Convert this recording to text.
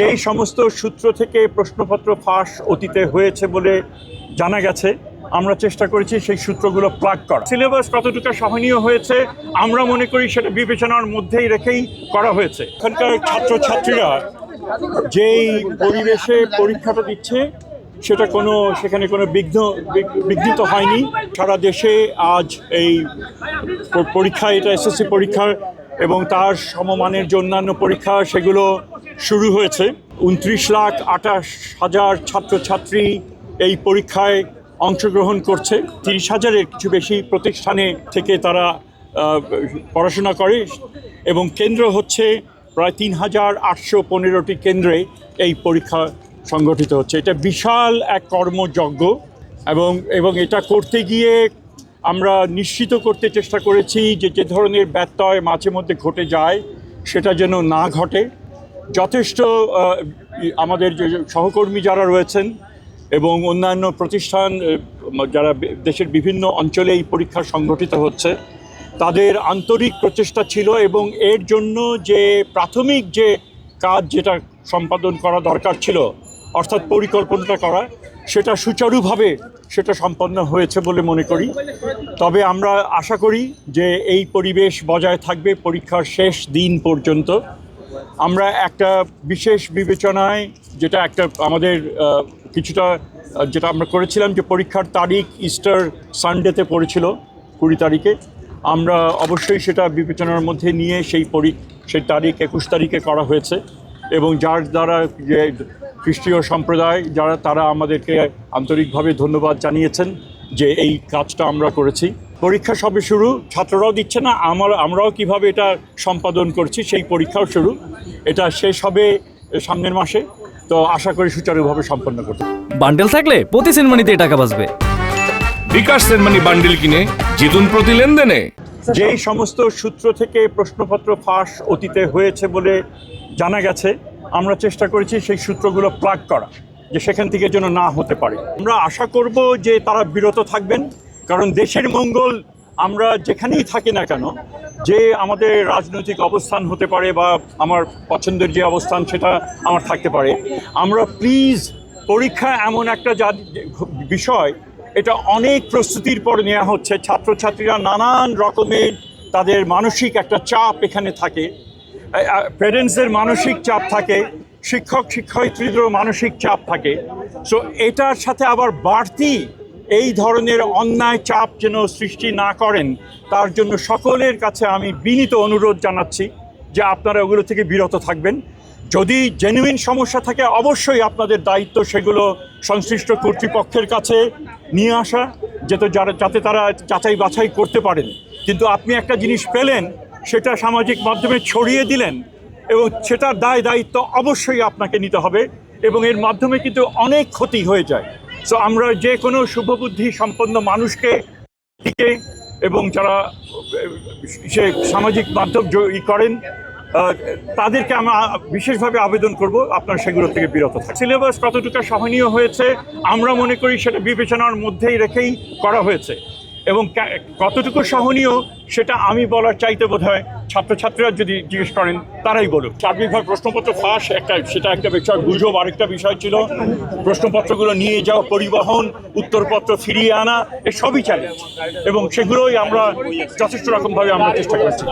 যেই সমস্ত সূত্র থেকে প্রশ্নপত্র ফাঁস অতীতে হয়েছে বলে জানা গেছে, আমরা চেষ্টা করেছি সেই সূত্রগুলো প্লাগ করা সিলেবাস কতটুকু সহনীয় হয়েছে, আমরা মনে করি সেটা বিবেচনার মধ্যেই রেখেই করা হয়েছে। এখানকার ছাত্রছাত্রীরা যেই পরিবেশে পরীক্ষাটা দিচ্ছে, সেটা কোনো, সেখানে কোনো বিঘ্ন বিঘ- বিঘ্নিত হয়নি। সারা দেশে আজ এই পরীক্ষা, এটা এসএসসি পরীক্ষা এবং তার সমমানের যে অন্যান্য পরীক্ষা, সেগুলো শুরু হয়েছে। উনত্রিশ লাখ আঠাশ হাজার ছাত্রছাত্রী এই পরীক্ষায় অংশগ্রহণ করছে। তিরিশ হাজারের কিছু বেশি প্রতিষ্ঠানে থেকে তারা পড়াশোনা করে এবং কেন্দ্র হচ্ছে প্রায় তিন হাজার আটশো পনেরোটি কেন্দ্রে এই পরীক্ষা সংগঠিত হচ্ছে। এটা বিশাল এক কর্মযজ্ঞ এবং এবং এটা করতে গিয়ে আমরা নিশ্চিত করতে চেষ্টা করেছি যে যে ধরনের ব্যত্যয় মাঝে মধ্যে ঘটে যায়, সেটা যেন না ঘটে। যথেষ্ট আমাদের যে সহকর্মী যারা রয়েছেন এবং অন্যান্য প্রতিষ্ঠান যারা দেশের বিভিন্ন অঞ্চলে এই পরীক্ষা সংগঠিত হচ্ছে, তাদের আন্তরিক প্রচেষ্টা ছিল এবং এর জন্য যে প্রাথমিক যে কাজ যেটা সম্পাদন করা দরকার ছিল, অর্থাৎ পরিকল্পনাটা করা, সেটা সুচারুভাবে সেটা সম্পন্ন হয়েছে বলে মনে করি। তবে আমরা আশা করি যে এই পরিবেশ বজায় থাকবে পরীক্ষার শেষ দিন পর্যন্ত। আমরা একটা বিশেষ বিবেচনায় যেটা একটা আমাদের কিছুটা যেটা আমরা করেছিলাম যে পরীক্ষার তারিখ ইস্টার সানডেতে পড়েছিল কুড়ি তারিখে। আমরা অবশ্যই সেটা বিবেচনার মধ্যে নিয়ে সেই পরি, সেই তারিখ, একুশ তারিখে করা হয়েছে। এবং যার দ্বারা যে খ্রিস্টীয় সম্প্রদায় যারা তারা আমাদেরকে আন্তরিকভাবে ধন্যবাদ জানিয়েছেন যে এই কাজটা আমরা করেছি। পরীক্ষা সবে শুরু ছাত্ররাও দিচ্ছে না আমার আমরাও কীভাবে এটা সম্পাদন করছি সেই পরীক্ষাও শুরু। এটা শেষ হবে সামনের মাসে তো আশা করি সুচারুভাবে সম্পন্ন করতে বান্ডেল থাকলে প্রতি সিনেমানিতে টাকা বাঁচবে। বিকাশ সেনমানি বান্ডিল কিনে জিতুন প্রতি লেনদেনে। যেই সমস্ত সূত্র থেকে প্রশ্নপত্র ফাঁস অতীতে হয়েছে বলে জানা গেছে আমরা চেষ্টা করেছি সেই সূত্রগুলো প্লাগ করা, যে সেখান থেকে যেন না হতে পারে। আমরা আশা করব যে তারা বিরত থাকবেন, কারণ দেশের মঙ্গল আমরা যেখানেই থাকি না কেন, যে আমাদের রাজনৈতিক অবস্থান হতে পারে বা আমার পছন্দের যে অবস্থান সেটা আমার থাকতে পারে। আমরা প্লিজ পরীক্ষা এমন একটা যা বিষয়, এটা অনেক প্রস্তুতির পর নেওয়া হচ্ছে। ছাত্রছাত্রীরা নানান রকমের তাদের মানসিক একটা চাপ এখানে থাকে। প্যারেন্টসদের মানসিক চাপ থাকে, শিক্ষক, শিক্ষয়িত্রীদেরও মানসিক চাপ থাকে। সো এটার সাথে আবার বাড়তি এই ধরনের অন্যায় চাপ যেন সৃষ্টি না করেন, তার জন্য সকলের কাছে আমি বিনীত অনুরোধ জানাচ্ছি যে আপনারা ওগুলো থেকে বিরত থাকবেন। যদি জেনুইন সমস্যা থাকে, অবশ্যই আপনাদের দায়িত্ব সেগুলো সংশ্লিষ্ট কর্তৃপক্ষের কাছে নিয়ে আসা, যাতে যারা, যাতে তারা যাচাই বাছাই করতে পারেন। কিন্তু আপনি একটা জিনিস পেলেন সেটা সামাজিক মাধ্যমে ছড়িয়ে দিলেন এবং সেটার দায় দায়িত্ব অবশ্যই আপনাকে নিতে হবে এবং এর মাধ্যমে কিন্তু অনেক ক্ষতি হয়ে যায়। সো আমরা যে কোনো শুভবুদ্ধি সম্পন্ন মানুষকে দিকে এবং যারা, সে সামাজিক মাধ্যম ই করেন তাদেরকে আমরা বিশেষভাবে আবেদন করব। আপনার সেগুলো থেকে বিরত থাকুন। সিলেবাস কতটুকু সহনীয় হয়েছে, আমরা মনে করি সেটা বিবেচনার মধ্যেই রেখেই করা হয়েছে। এবং কতটুকু সহনীয় সেটা আমি বলার চাইতে বোধ হয় ছাত্রছাত্রীরা যদি জিজ্ঞেস করেন, তারাই বলুক। সার্বিকভাবে প্রশ্নপত্র ফাঁস, একটা সেটা একটা বিষয়, গুজব আরেকটা বিষয় ছিল। প্রশ্নপত্রগুলো নিয়ে যাওয়া, পরিবহন, উত্তরপত্র ফিরিয়ে আনা এসবই সবই চ্যালেঞ্জ এবং সেগুলোই আমরা যথেষ্ট রকমভাবে আমরা চেষ্টা করছি।